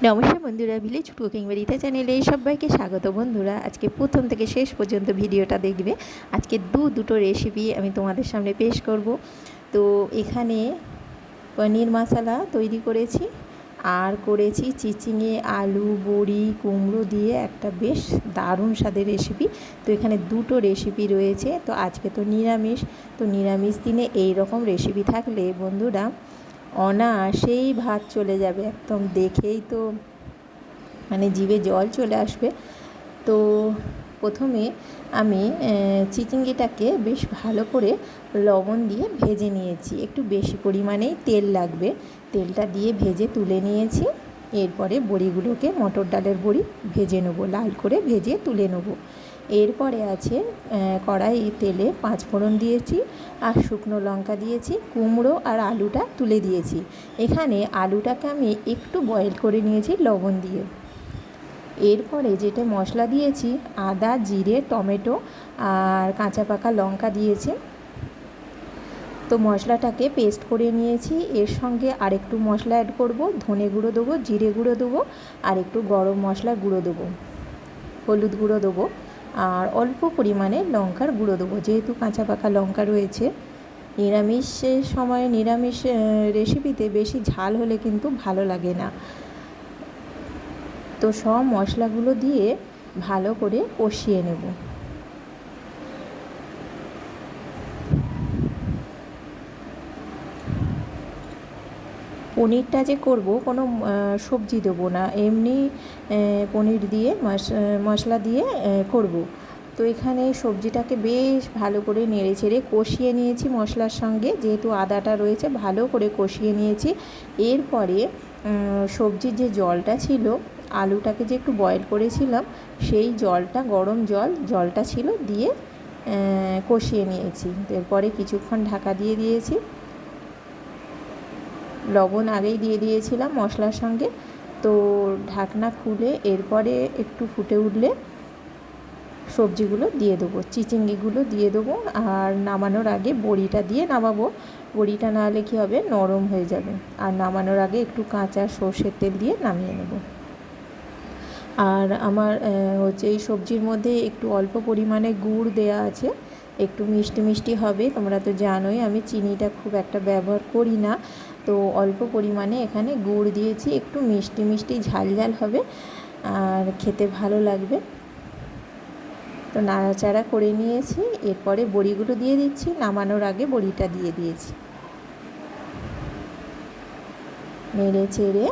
নমস্কার বন্ধুরা village cooking বাড়িতে চ্যানেলে সবাইকে স্বাগত বন্ধুরা। আজকে প্রথম থেকে শেষ পর্যন্ত ভিডিওটা দেখবে। আজকে দু, দুটো রেসিপি আমি তোমাদের সামনে পেশ করব। তো এখানে পনির মশলা তৈরি করেছি, আর করেছি চিচিঙে আলু, বড়ি, কুমড়ো দিয়ে একটা বেশ দারুণ স্বাদের রেসিপি তো এখানে দুটো রেসিপি রয়েছে। তো আজকে তো নিরামিষ। তো নিরামিষ দিনে এই রকম রেসিপি থাকলে বন্ধুরা অনায়াসেই ভাত চলে যাবে একদম দেখেই তো মানে জিভে জল চলে আসবে। তো প্রথমে আমি চিচিঙ্গিটাকে বেশ ভালো করে লবণ দিয়ে ভেজে নিয়েছি। একটু বেশি পরিমাণেই তেল লাগবে। তেলটা দিয়ে ভেজে তুলে নিয়েছি। এরপরে বড়িগুলোকে মটর ডালের বড়ি ভেজে নেব, লাল করে ভেজে তুলে নেব। এরপরে আছে কড়াই তেলে পাঁচ ফোড়ন দিয়েছি, আর শুকনো লঙ্কা দিয়েছি, কুমড়ো আর আলুটা তুলে দিয়েছি। এখানে আলুটাকে আমি একটু বয়েল করে নিয়েছি লবণ দিয়ে। এরপরে যেটা মশলা দিয়েছি, আদা, জিরে, টমেটো আর কাঁচা পাকা লঙ্কা দিয়েছি। তো মশলাটাকে পেস্ট করে নিয়েছি। এর সঙ্গে আরেকটু মশলা অ্যাড করব, ধনে গুঁড়ো দেবো, জিরে গুঁড়ো দেবো, আর একটু গরম মশলা গুঁড়ো দেবো, হলুদ গুঁড়ো দেবো। আর অল্প পরিমাণে লঙ্কার গুঁড়ো দেবো। যেহেতু কাঁচা পাকা লঙ্কা রয়েছে নিরামিষের সময় নিরামিষ রেসিপিতে বেশি ঝাল হলে কিন্তু ভালো লাগে না। তো সব মশলাগুলো দিয়ে ভালো করে কষিয়ে নেব। পনিরটা যে করব, কোনো সবজি দেবো না। এমনি পনির দিয়ে মশলা দিয়ে করব। তো এখানে সবজিটাকে বেশ ভালো করে নেড়ে ছেড়ে কষিয়ে নিয়েছি মশলার সঙ্গে। যেহেতু আদাটা রয়েছে, ভালো করে কষিয়ে নিয়েছি। এরপরে সবজির যে জলটা ছিল, আলুটাকে যে একটু বয়েল করেছিলাম, সেই জলটা, গরম জল, জলটা ছিল, দিয়ে কষিয়ে নিয়েছি। এরপরে কিছুক্ষণ ঢাকা দিয়ে দিয়েছি। লবণ আগেই দিয়ে দিয়েছিলাম মশলার সঙ্গে। তো ঢাকনা খুলে এরপরে একটু ফুটে উঠলে সবজিগুলো দিয়ে দেবো, চিচিঙ্গিগুলো দিয়ে দেবো আর নামানোর আগে বড়িটা দিয়ে নামাবো। বড়িটা না হলে কী হবে? নরম হয়ে যাবে। আর নামানোর আগে একটু কাঁচা সর্ষের তেল দিয়ে নামিয়ে নেব। আর আমার হচ্ছে এই সবজির মধ্যে একটু অল্প পরিমাণে গুড় দেয়া আছে। একটু মিষ্টি মিষ্টি হবে। তোমরা তো জানোই আমি চিনিটা খুব একটা ব্যবহার করি না। তো অল্প পরিমাণে এখানে গুড় দিয়েছি, একটু মিষ্টি মিষ্টি ঝাল ঝাল হবে আর খেতে ভালো লাগবে। তো নাড়াচাড়া করে নিয়েছি, এরপরে বড়িগুলো দিয়ে দিচ্ছি, নামানোর আগে বড়িটা দিয়ে দিয়েছি। নেড়ে চেড়ে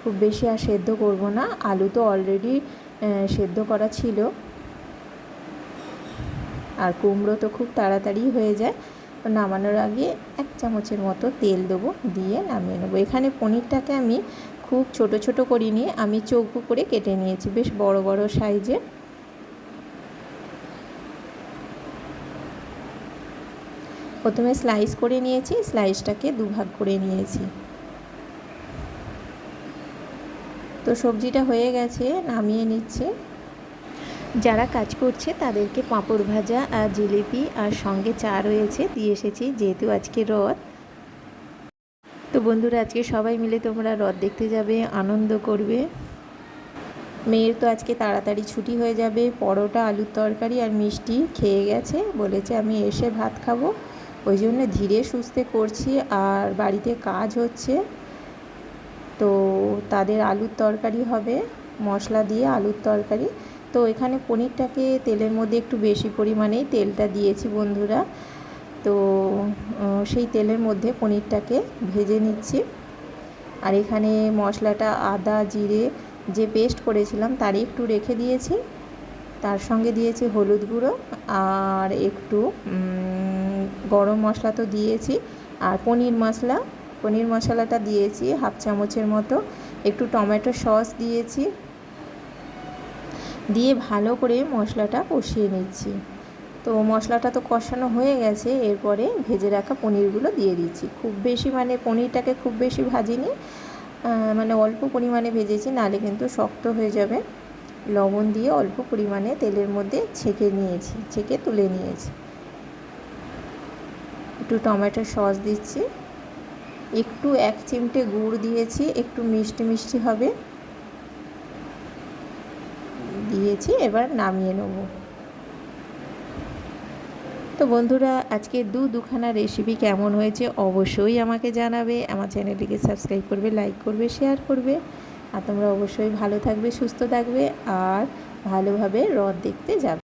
খুব বেশি আর সেদ্ধ করব না, আলু তো অলরেডি সেদ্ধ করা ছিল। আর কুমড়ো তো খুব তাড়াতাড়ি হয়ে যায় নামানোর আগে এক চামচের মতো তেল দেবো, দিয়ে নামিয়ে নেব। এখানে পনিরটাকে আমি খুব ছোট ছোট করিনি, আমি চৌকো করে কেটে নিয়েছি, বেশ বড় বড় সাইজে। প্রথমে স্লাইস করে নিয়েছি, স্লাইসটাকে দুভাগ করে নিয়েছি। তো সবজিটা হয়ে গেছে, নামিয়ে নিচ্ছে। যারা কাজ করছে তাদেরকে পাঁপড় ভাজা আর জিলিপি আর সঙ্গে চা রয়েছে, দিয়ে এসেছি যেহেতু আজকে রথ। তো বন্ধুরা, আজকে সবাই মিলে তোমরা রথ দেখতে যাবে, আনন্দ করবে। মেয়ের তো আজকে তাড়াতাড়ি ছুটি হয়ে যাবে, পরোটা, আলুর তরকারি আর মিষ্টি খেয়ে গেছে, বলেছে আমি এসে ভাত খাব। ওই জন্য ধীরে সুস্থে করছি আর বাড়িতে কাজ হচ্ছে। তো তাদের আলুর তরকারি হবে, মশলা দিয়ে আলুর তরকারি। তো এখানে পনিরটাকে তেলের মধ্যে একটু বেশি পরিমাণেই তেলটা দিয়েছি বন্ধুরা। তো সেই তেলের মধ্যে পনিরটাকে ভেজে নিচ্ছি। আর এখানে মশলাটা আদা, জিরে যে পেস্ট করেছিলাম তারই একটু রেখে দিয়েছি। তার সঙ্গে দিয়েছি হলুদ গুঁড়ো আর একটু গরম মশলা তো দিয়েছি। আর পনির মশলা, পনির মশলাটা দিয়েছি হাফ চামচের মতো। একটু টমেটো সস দিয়েছি। দিয়ে ভালো করে মশলাটা কষিয়ে নিচ্ছি। তো মশলাটা তো কষানো হয়ে গেছে, এরপরে ভেজে রাখা পনিরগুলো দিয়ে দিচ্ছি। খুব বেশি মানে পনিরটাকে খুব বেশি ভাজিনি মানে অল্প পরিমাণে ভেজেছি, নালে কিন্তু শক্ত হয়ে যাবে। লবণ দিয়ে অল্প পরিমাণে তেলের মধ্যে ছেঁকে নিয়েছি, ছেঁকে তুলে নিয়েছি। একটু টমেটো সস দিচ্ছি। একটু এক চিমটে গুড় দিয়েছি, একটু মিষ্টি মিষ্টি হবে। দিয়েছি, এবার নামিয়ে নেব। তো বন্ধুরা, আজকে দু দুখানা রেসিপি কেমন হয়েছে অবশ্যই আমাকে জানাবে। আমার চ্যানেলটিকে সাবস্ক্রাইব করবে লাইক করবে শেয়ার করবে। আর তোমরা অবশ্যই ভালো থাকবে, সুস্থ থাকবে, আর ভালোভাবে রদ দেখতে যাবে।